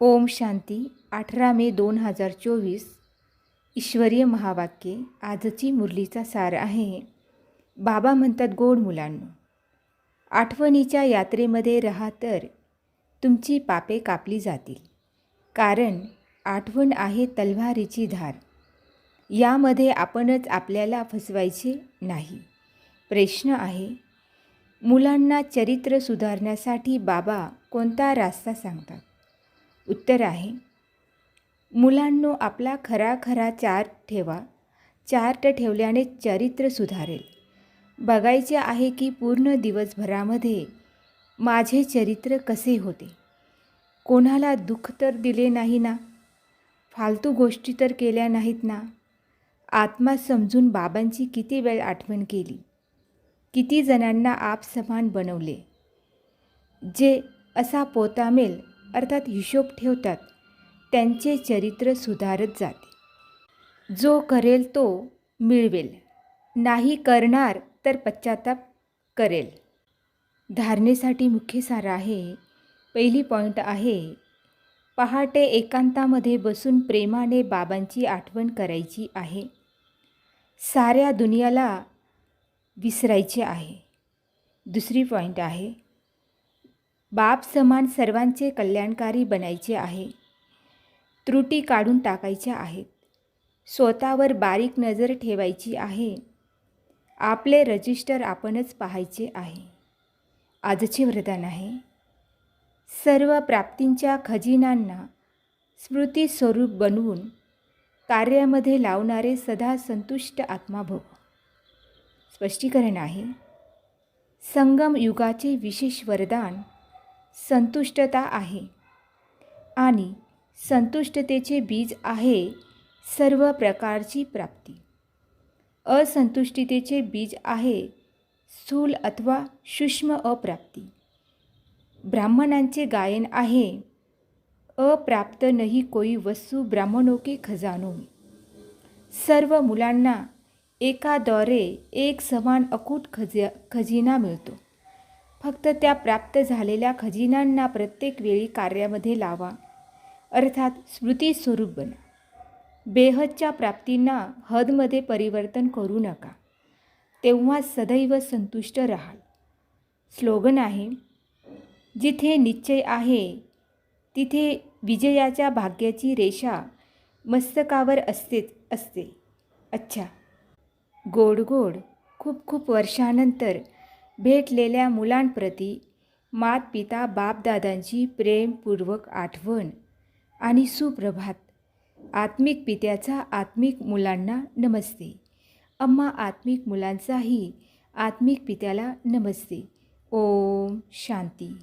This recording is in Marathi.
ओम शांती अठरा मे दोन हजार चोवीस. ईश्वरीय महावाक्ये आजची मुरलीचा सार आहे. बाबा म्हणतात गोड मुलांनो आठवणीच्या यात्रेमध्ये राहा तर तुमची पापे कापली जातील. कारण आठवण आहे तलवारीची धार. यामध्ये आपणच आपल्याला फसवायचे नाही. प्रश्न आहे मुलांना चरित्र सुधारण्यासाठी बाबा कोणता रास्ता सांगतात? उत्तर आहे. मुलांनो आपला खरा खरा चार्ट ठेवा. चार्ट ठेवल्याने चरित्र सुधारेल. बघायचे आहे की पूर्ण दिवसभरामध्ये माझे चरित्र कसे होते? कोणाला दुःख तर दिले नाही ना? फालतू गोष्टी तर केल्या नाहीत ना? आत्मा समजून बाबांची किती वेळ आठवण केली? किती जणांना आप समान बनवले? जे असा पोतामेल अर्थात हिशोब ठेवतात त्यांचे चरित्र सुधारत जाते. जो करेल तो मिळवेल. नाही करणार तर पश्चाताप करेल. धारणेसाठी मुख्य सार आहे पहिली पॉईंट आहे पहाटे एकांतामध्ये बसून प्रेमाने बाबांची आठवण करायची आहे. साऱ्या दुनियाला विसरायचे आहे. दुसरी पॉईंट आहे बाप समान सर्वांचे कल्याणकारी बनायचे आहे. त्रुटी काढून टाकायच्या आहेत. स्वतःवर बारीक नजर ठेवायची आहे. आपले रजिस्टर आपणच पाहायचे आहे. आजचे वरदान आहे. सर्व प्राप्तींच्या खजिनांना स्मृतीस्वरूप बनवून कार्यामध्ये लावणारे सदा संतुष्ट आत्माभोग स्पष्टीकरण आहे. संगम युगाचे विशेष वरदान संतुष्टता आहे. आणि संतुष्टतेचे बीज आहे सर्व प्रकारची प्राप्ती. असंतुष्टितेचे बीज आहे स्थूल अथवा सूक्ष्म अप्राप्ती. ब्राह्मणांचे गायन आहे अप्राप्त नाही कोई वस्तू ब्राह्मणों के खजानो सर्व मुलांना एकाद्वारे एक समान अकूट खज खजिना मिळतो. फक्त त्या प्राप्त झालेल्या खजिनांना प्रत्येक वेळी कार्यामध्ये लावा. अर्थात स्मृतीस्वरूप बना. बेहदच्या प्राप्तींना हदमध्ये परिवर्तन करू नका. तेव्हा सदैव संतुष्ट राहाल. स्लोगन आहे जिथे निश्चय आहे तिथे विजयाच्या भाग्याची रेषा मस्तकावर असतेच असते. अच्छा. गोड गोड. खूप खूप वर्षानंतर भेटलेल्या मुलांप्रती मात पिता बापदादांची प्रेमपूर्वक आठवण आणि सुप्रभात. आत्मिक पित्याचा आत्मिक मुलांना नमस्ते. अम्मा आत्मिक मुलांचाही आत्मिक पित्याला नमस्ते. ओम शांती.